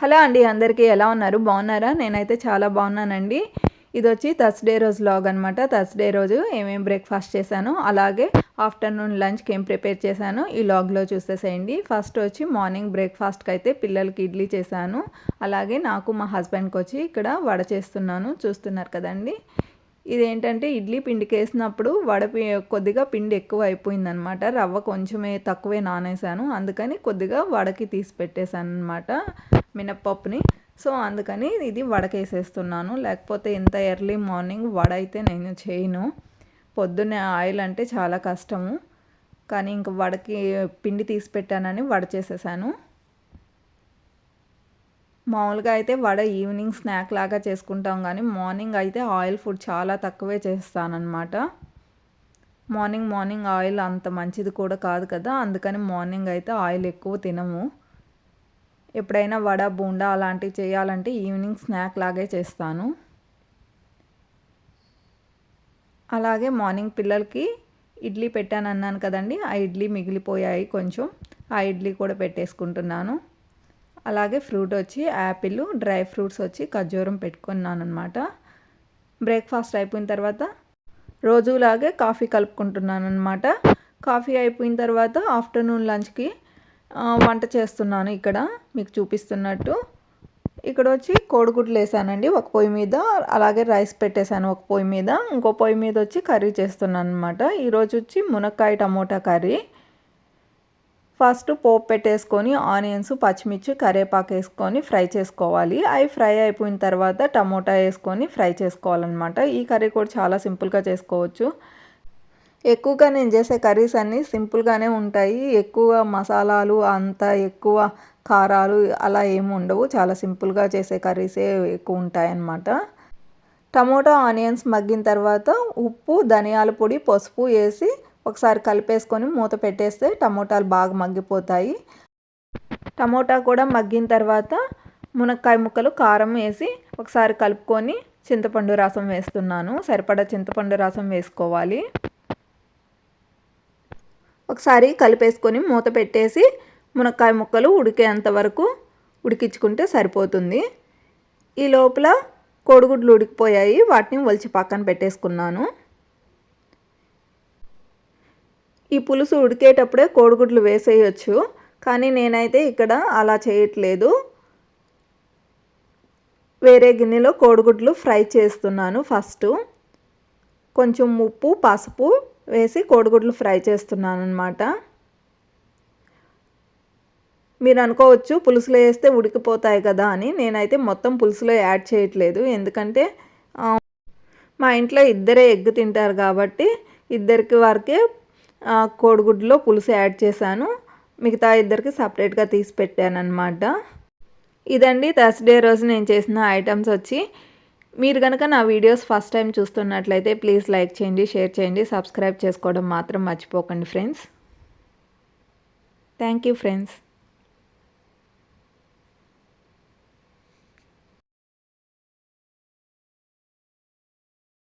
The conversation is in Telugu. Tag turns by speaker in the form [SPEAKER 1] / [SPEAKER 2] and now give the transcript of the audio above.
[SPEAKER 1] హలో అండి అందరికీ ఎలా ఉన్నారు బాగున్నారా నేనైతే చాలా బాగున్నానండి ఇది వచ్చి థర్స్డే రోజు లాగ్ అనమాట థర్స్డే రోజు ఏమేమి బ్రేక్ఫాస్ట్ చేశాను అలాగే ఆఫ్టర్నూన్ లంచ్కి ఏం ప్రిపేర్ చేశాను ఈ లాగ్లో చూసేసేయండి ఫస్ట్ వచ్చి మార్నింగ్ బ్రేక్ఫాస్ట్కి అయితే పిల్లలకి ఇడ్లీ చేశాను అలాగే నాకు మా హస్బెండ్కి వచ్చి ఇక్కడ వడ చేస్తున్నాను చూస్తున్నారు కదండి ఇదేంటంటే ఇడ్లీ పిండికి వేసినప్పుడు వడపి కొద్దిగా పిండి ఎక్కువ అయిపోయిందనమాట రవ్వ కొంచెమే తక్కువే నానేసాను అందుకని కొద్దిగా వడకి తీసి పెట్టేశాను అనమాట మినప్పప్పుని సో అందుకని ఇది వడకేసేస్తున్నాను లేకపోతే ఇంత ఎర్లీ మార్నింగ్ వడ అయితే నేను చేయను పొద్దున్నే ఆయిల్ అంటే చాలా కష్టము కానీ ఇంక వడకి పిండి తీసి పెట్టానని వడ చేసేసాను మామూలుగా అయితే వడ ఈవినింగ్ స్నాక్ లాగా చేసుకుంటాం కానీ మార్నింగ్ అయితే ఆయిల్ ఫుడ్ చాలా తక్కువే చేస్తానన్నమాట మార్నింగ్ మార్నింగ్ ఆయిల్ అంత మంచిది కూడా కాదు కదా అందుకని మార్నింగ్ అయితే ఆయిల్ ఎక్కువ తినము ఎప్పుడైనా వడ బూండా అలాంటివి చేయాలంటే ఈవినింగ్ స్నాక్ లాగే చేస్తాను అలాగే మార్నింగ్ పిల్లలకి ఇడ్లీ పెట్టాను అన్నాను కదండి ఆ ఇడ్లీ మిగిలిపోయాయి కొంచెం ఆ ఇడ్లీ కూడా పెట్టేసుకుంటున్నాను అలాగే ఫ్రూట్ వచ్చి యాపిల్ డ్రై ఫ్రూట్స్ వచ్చి ఖర్జూరం పెట్టుకున్నాను అనమాట బ్రేక్ఫాస్ట్ అయిపోయిన తర్వాత రోజులాగే కాఫీ కలుపుకుంటున్నాను అనమాట కాఫీ అయిపోయిన తర్వాత ఆఫ్టర్నూన్ లంచ్కి వంట చేస్తున్నాను ఇక్కడ మీకు చూపిస్తున్నట్టు ఇక్కడ వచ్చి కోడిగుడ్లు వేసానండి ఒక పొయ్యి మీద అలాగే రైస్ పెట్టేశాను ఒక పొయ్యి మీద ఇంకో పొయ్యి మీద వచ్చి కర్రీ చేస్తున్నాను అనమాట ఈరోజు వచ్చి మునక్కాయ టమోటా కర్రీ ఫస్ట్ పోపు పెట్టేసుకొని ఆనియన్స్ పచ్చిమిర్చి కరివేపాకు వేసుకొని ఫ్రై చేసుకోవాలి అవి ఫ్రై అయిపోయిన తర్వాత టమోటా వేసుకొని ఫ్రై చేసుకోవాలన్నమాట ఈ కర్రీ కూడా చాలా సింపుల్గా చేసుకోవచ్చు ఎక్కువగా నేను చేసే కర్రీస్ అన్నీ సింపుల్గానే ఉంటాయి ఎక్కువ మసాలాలు అంత ఎక్కువ కారాలు అలా ఏమి ఉండవు చాలా సింపుల్గా చేసే కర్రీసే ఎక్కువ ఉంటాయన్నమాట టమోటా ఆనియన్స్ మగ్గిన తర్వాత ఉప్పు ధనియాల పొడి పసుపు వేసి ఒకసారి కలిపేసుకొని మూత పెట్టేస్తే టమోటాలు బాగా మగ్గిపోతాయి టమోటా కూడా మగ్గిన తర్వాత మునక్కాయ ముక్కలు కారం వేసి ఒకసారి కలుపుకొని చింతపండు రసం వేస్తున్నాను సరిపడా చింతపండు రసం వేసుకోవాలి ఒకసారి కలిపేసుకొని మూత పెట్టేసి మునక్కాయ ముక్కలు ఉడికేంత వరకు ఉడికించుకుంటే సరిపోతుంది ఈ లోపల కోడిగుడ్లు ఉడికిపోయాయి వాటిని ఒలిచి పక్కన పెట్టేసుకున్నాను ఈ పులుసు ఉడికేటప్పుడే కోడిగుడ్లు వేసేయచ్చు కానీ నేనైతే ఇక్కడ అలా చేయట్లేదు వేరే గిన్నెలో కోడిగుడ్లు ఫ్రై చేస్తున్నాను ఫస్ట్ కొంచెం ఉప్పు పసుపు వేసి కోడిగుడ్లు ఫ్రై చేస్తున్నాను అనమాట మీరు అనుకోవచ్చు పులుసులో వేస్తే ఉడికిపోతాయి కదా అని నేనైతే మొత్తం పులుసులో యాడ్ చేయట్లేదు ఎందుకంటే మా ఇంట్లో ఇద్దరే ఎగ్గు తింటారు కాబట్టి ఇద్దరికి వారికి కోడిగుడ్లో పులుసు యాడ్ చేశాను మిగతా ఇద్దరికి సపరేట్గా తీసి పెట్టాను అనమాట ఇదండి థర్స్డే రోజు నేను చేసిన ఐటమ్స్ వచ్చి మీరు కనుక నా వీడియోస్ ఫస్ట్ టైం చూస్తున్నట్లయితే ప్లీజ్ లైక్ చేయండి షేర్ చేయండి సబ్స్క్రైబ్ చేసుకోవడం మాత్రం మర్చిపోకండి ఫ్రెండ్స్ థ్యాంక్ యూ ఫ్రెండ్స్